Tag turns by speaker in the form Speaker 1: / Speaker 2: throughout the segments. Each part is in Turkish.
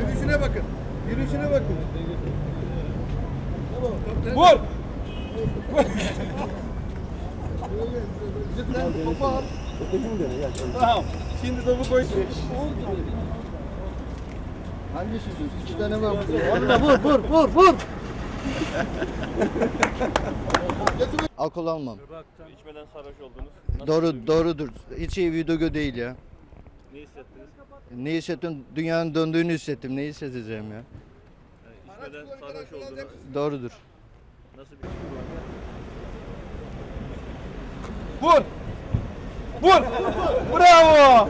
Speaker 1: Yürüyüşüne bakın. Yürüyüşüne bakın.
Speaker 2: Vur!
Speaker 1: Topu al. Tamam. Şimdi topu koy. Hangisi düz? İki tane var vur vur vur vur.
Speaker 3: Alkol almam.
Speaker 2: İçmeden sarhoş oldunuz. Nasıl
Speaker 3: Doğru doğrudur. Hiç iyi video değil ya.
Speaker 2: Ne hissettiniz?
Speaker 3: Ne hissettim? Dünyanın döndüğünü hissettim. Ne hissedeceğim ya?
Speaker 2: Yani içmeden sarhoş oldunuz.
Speaker 3: Doğrudur.
Speaker 2: Nasıl bir
Speaker 4: Vur! Vur! Bravo!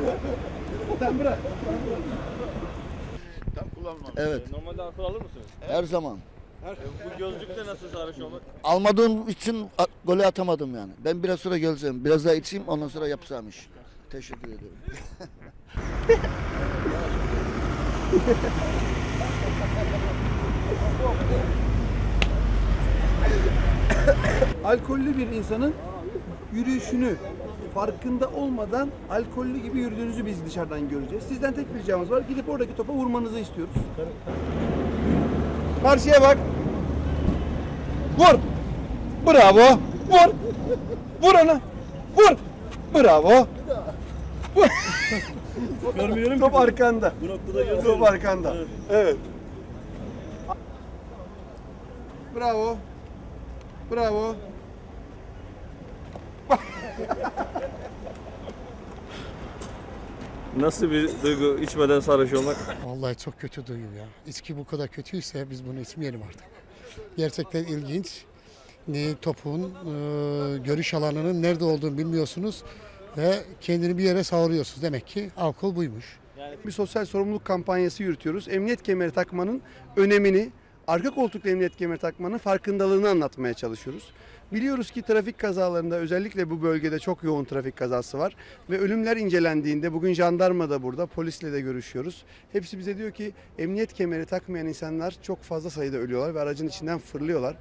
Speaker 3: Evet.
Speaker 2: Ee, Normalde alkol alır mısınız?
Speaker 3: Her zaman.
Speaker 2: Bu gözlükle nasıl sarhoş olmak?
Speaker 3: Almadığım için a- golü atamadım yani. Ben biraz sonra geleceğim. Biraz daha içeyim ondan sonra yapsam iş. Teşekkür ederim.
Speaker 1: Alkollü bir insanın yürüyüşünü farkında olmadan alkollü gibi yürüdüğünüzü biz dışarıdan göreceğiz. Sizden tek bir ricamız var. Gidip oradaki topa vurmanızı istiyoruz.
Speaker 4: Karşıya bak. Vur! Bravo! Vur! Vur ona! Vur! Bravo! Vur!
Speaker 2: Görmüyorum
Speaker 1: Top arkanda.
Speaker 2: Bu noktada görmüyorum.
Speaker 1: Top arkanda. Evet. Bravo. Bravo.
Speaker 2: Nasıl bir duygu içmeden sarhoş olmak?
Speaker 5: Vallahi çok kötü duygu ya. İçki bu kadar kötüyse biz bunu içmeyelim artık. Gerçekten ilginç. Ne topun e, görüş alanının nerede olduğunu bilmiyorsunuz ve kendini bir yere savuruyorsunuz. Demek ki alkol buymuş.
Speaker 1: Bir sosyal sorumluluk kampanyası yürütüyoruz. Emniyet kemeri takmanın önemini, arka koltuklu emniyet kemeri takmanın farkındalığını anlatmaya çalışıyoruz. Biliyoruz ki trafik kazalarında özellikle bu bölgede çok yoğun trafik kazası var ve ölümler incelendiğinde bugün jandarma da burada, polisle de görüşüyoruz. Hepsi bize diyor ki emniyet kemeri takmayan insanlar çok fazla sayıda ölüyorlar ve aracın içinden fırlıyorlar.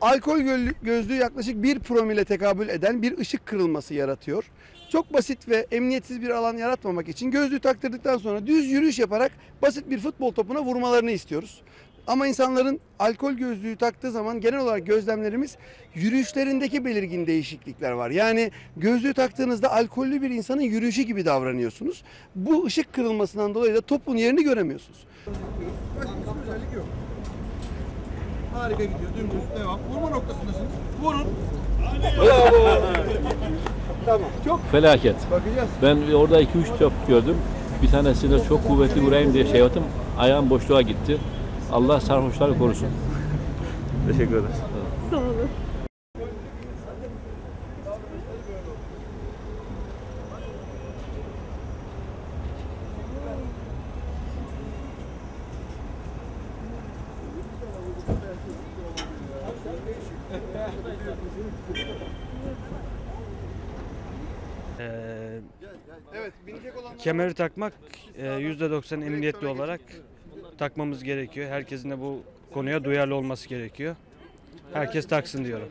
Speaker 1: Alkol gö- gözlüğü yaklaşık 1 promile tekabül eden bir ışık kırılması yaratıyor. Çok basit ve emniyetsiz bir alan yaratmamak için gözlüğü taktırdıktan sonra düz yürüyüş yaparak basit bir futbol topuna vurmalarını istiyoruz. Ama insanların alkol gözlüğü taktığı zaman genel olarak gözlemlerimiz yürüyüşlerindeki belirgin değişiklikler var. Yani gözlüğü taktığınızda alkollü bir insanın yürüyüşü gibi davranıyorsunuz. Bu ışık kırılmasından dolayı da topun yerini göremiyorsunuz. Harika gidiyor. Dümdüz devam. Vurma noktasındasınız. Vurun. Tamam. Çok
Speaker 6: Felaket.
Speaker 1: bakacağız.
Speaker 6: Ben orada 2-3 top gördüm. Bir tanesine çok kuvvetli vurayım diye şey yaptım. Ayağım boşluğa gitti. Allah sarhoşları korusun.
Speaker 2: Teşekkür ederiz.
Speaker 7: Ee,
Speaker 1: Evet, binecek olan
Speaker 7: kemeri takmak e, %90 emniyetli olarak takmamız gerekiyor. Herkesin de bu konuya duyarlı olması gerekiyor. Herkes taksın diyorum.